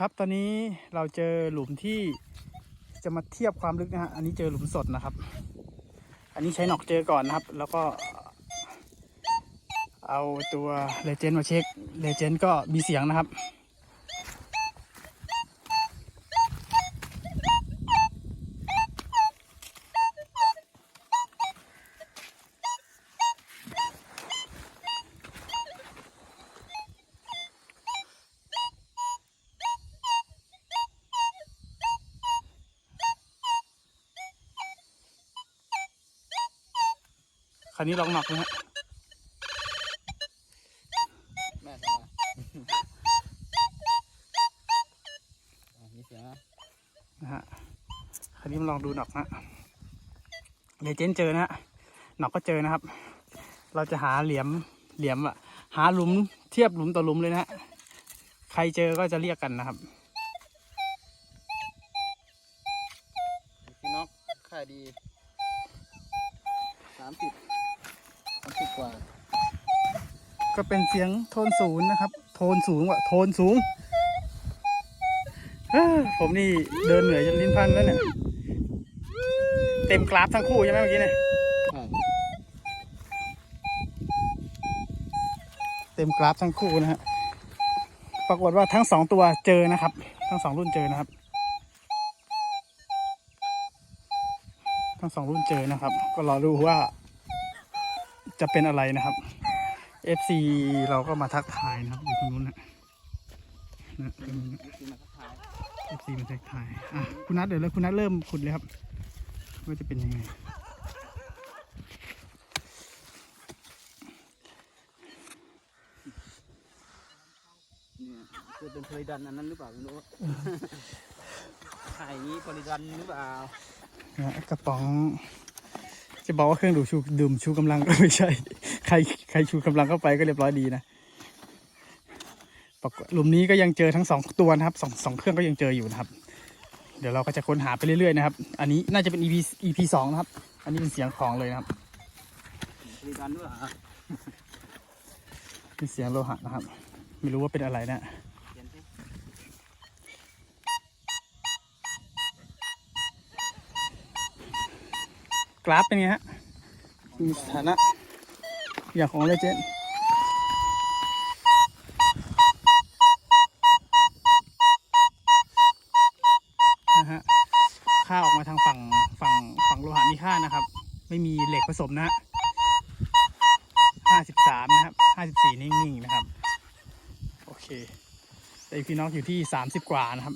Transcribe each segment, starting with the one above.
ครับตอนนี้เราเจอหลุมที่จะมาเทียบความลึกนะฮะอันนี้เจอหลุมสดนะครับ อันนี้ใช้หนอกเจอก่อนนะครับ แล้วก็ เอาตัวเลเจนด์มาเช็คเลเจนด์ก็มีเสียงนะครับ คราวนี้ลองหนอกนะฮะแม่ทำไมอะมีเสียงนะนะฮะคราวนี้มาลองดูหนอกนะเลเจนด์เจอนะฮะหนอกก็เจอนะครับ เราจะหาเหลี่ยมเหลี่ยมอะหาหลุมเทียบหลุมต่อหลุมเลยนะฮะใครเจอก็จะเรียกกันนะครับพี่น็อกค่ายดีสามสิบ สิบกว่า ก็เป็นเสียงโทนศูนย์นะครับ โทนสูงว่ะโทนสูง ผมนี่เดินเหนื่อยจนลิ้นพันแล้วเนี่ย เต็มกราฟทั้งคู่ใช่ไหมเมื่อกี้เนี่ยเต็มกราฟทั้งคู่นะฮะ ปรากฏว่าทั้งสองตัวเจอนะครับ ทั้งสองรุ่นเจอนะครับ ทั้งสองรุ่นเจอนะครับ ก็รอดูว่า จะเป็นอะไรนะครับ FC เราก็มาทักทายนะครับอยู่ตรงนู้นนะนะตรงนู้นนะคือมาทักทาย FC มาทักทายอะคุณนัทเดี๋ยวเลยคุณนัทเริ่มขุดเลยครับ ว่าจะเป็นยังไงเนี่ยคือเป็นโพลิดันอันนั้นหรือเปล่าไม่รู้ค่ายนี้โพลิดันหรือเปล่านะกระป๋อง จะบอกว่าเครื่องดูดชูดื่มชูกำลังก็ไม่ใช่ ใครใครชูกำลังเข้าไปก็เรียบร้อยดีนะปรากฏหลุมนี้ก็ยังเจอทั้งสองตัวนะครับสองสองเครื่องก็ยังเจออยู่นะครับ เดี๋ยวเราก็จะค้นหาไปเรื่อยๆนะครับ อันนี้น่าจะเป็น EP EP สองนะครับ อันนี้เป็นเสียงของเลยนะครับโพลิดันหรือเปล่าเป็นเสียงโลหะนะครับ ไม่รู้ว่าเป็นอะไรนะ เขียนสิ กราฟเป็นไงฮะ มีสถานะ อย่างของเลเจนนะฮะค่าออกมาทางฝั่งฝั่งฝั่งโลหะมีค่านะครับ ไม่มีเหล็กผสมนะฮะห้าสิบสามนะครับห้าสิบสี่นิ่งๆนะครับ โอเค แต่อีพีน็อกอยู่ที่สามสิบกว่านะครับ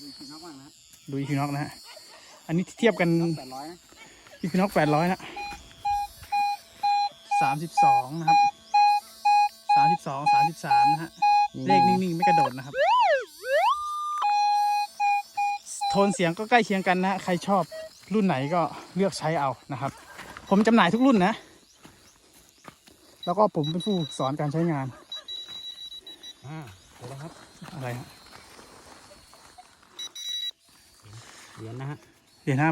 ดูพี่น็อกบ้างนะดูอีพีน็อกนะฮะ อันนี้เทียบกันแปดร้อยนะอีพีน็อกแปดร้อยนะสามสิบสองนะครับสามสิบสองสามสิบสามนะฮะเลขนิ่งๆไม่กระโดดนะครับ โทนเสียงก็ใกล้เคียงกันนะฮะใครชอบรุ่นไหนก็เลือกใช้เอานะครับ ผมจำหน่ายทุกรุ่นนะ แล้วก็ผมเป็นผู้สอนการใช้งานอ่าเดี๋ยวนะครับ อะไรฮะเหรียญนะฮะ เหรียญห้า